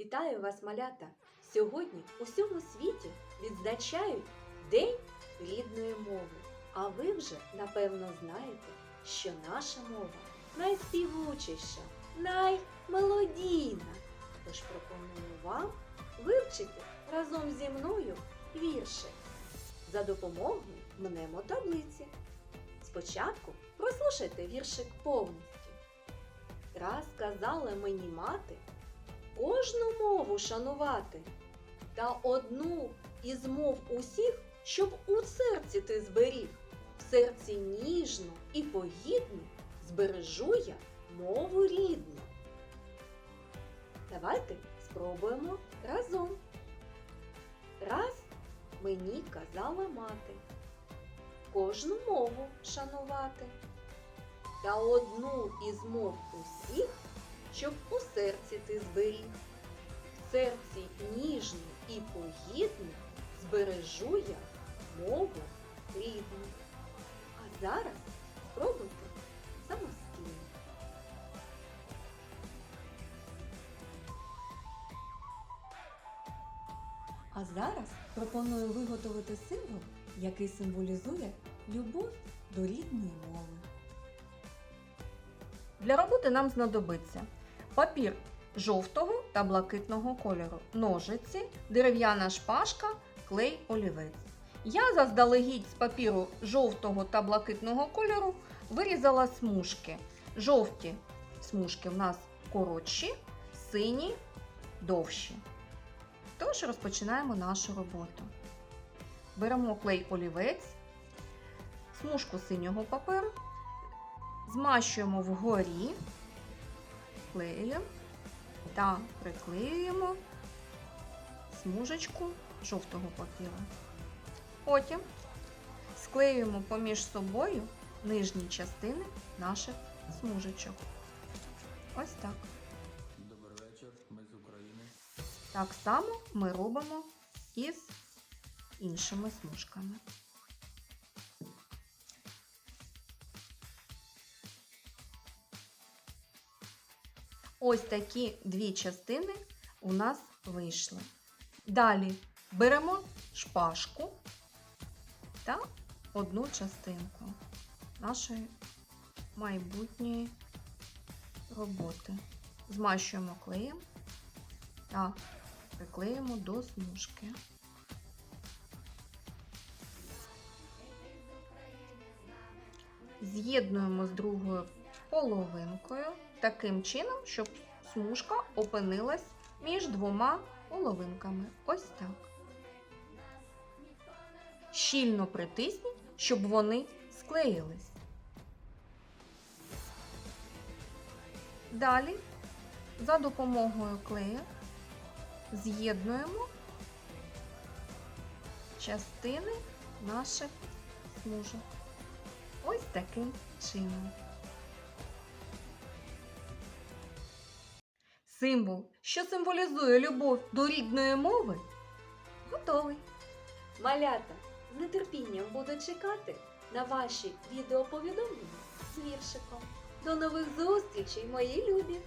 Вітаю вас, малята! Сьогодні у всьому світі відзначають День рідної мови. А ви вже напевно знаєте, що наша мова найспівучіша, наймелодійна. Тож пропоную вам вивчити разом зі мною віршик за допомогою мнемотаблиці. Спочатку прослушайте віршик повністю. Раз казала мені мати кожну мову шанувати, та одну із мов усіх, щоб у серці ти зберіг. В серці ніжну і погідну збережу я мову рідну. Давайте спробуємо разом. Раз мені казала мати, кожну мову шанувати, та одну із мов усіх щоб у серці ти зберіг. В серці ніжну і погідну збережу я мову рідну. А зараз спробуйте самостійно. А зараз пропоную виготовити символ, який символізує любов до рідної мови. Для роботи нам знадобиться папір жовтого та блакитного кольору, ножиці, дерев'яна шпажка, клей олівець. Я заздалегідь з папіру жовтого та блакитного кольору вирізала смужки. Жовті смужки в нас коротші, сині довші. Тож розпочинаємо нашу роботу. Беремо клей олівець, смужку синього паперу, змащуємо вгорі клеєм та приклеюємо смужечку жовтого папіру. Потім склеюємо поміж собою нижні частини наших смужечок. Ось так. Добрий вечір, ми з України. Так само ми робимо із іншими смужками. Ось такі дві частини у нас вийшли. Далі беремо шпажку та одну частинку нашої майбутньої роботи. Змащуємо клеєм та приклеїмо до смужки. З'єднуємо з другою половинкою таким чином, щоб смужка опинилась між двома половинками. Ось так. Щільно притисніть, щоб вони склеїлись. Далі за допомогою клея з'єднуємо частини наших смужок. Ось таким чином. Символ, що символізує любов до рідної мови, готовий. Малята з нетерпінням буду чекати на ваші відеоповідомлення з віршиком. До нових зустрічей, мої любі!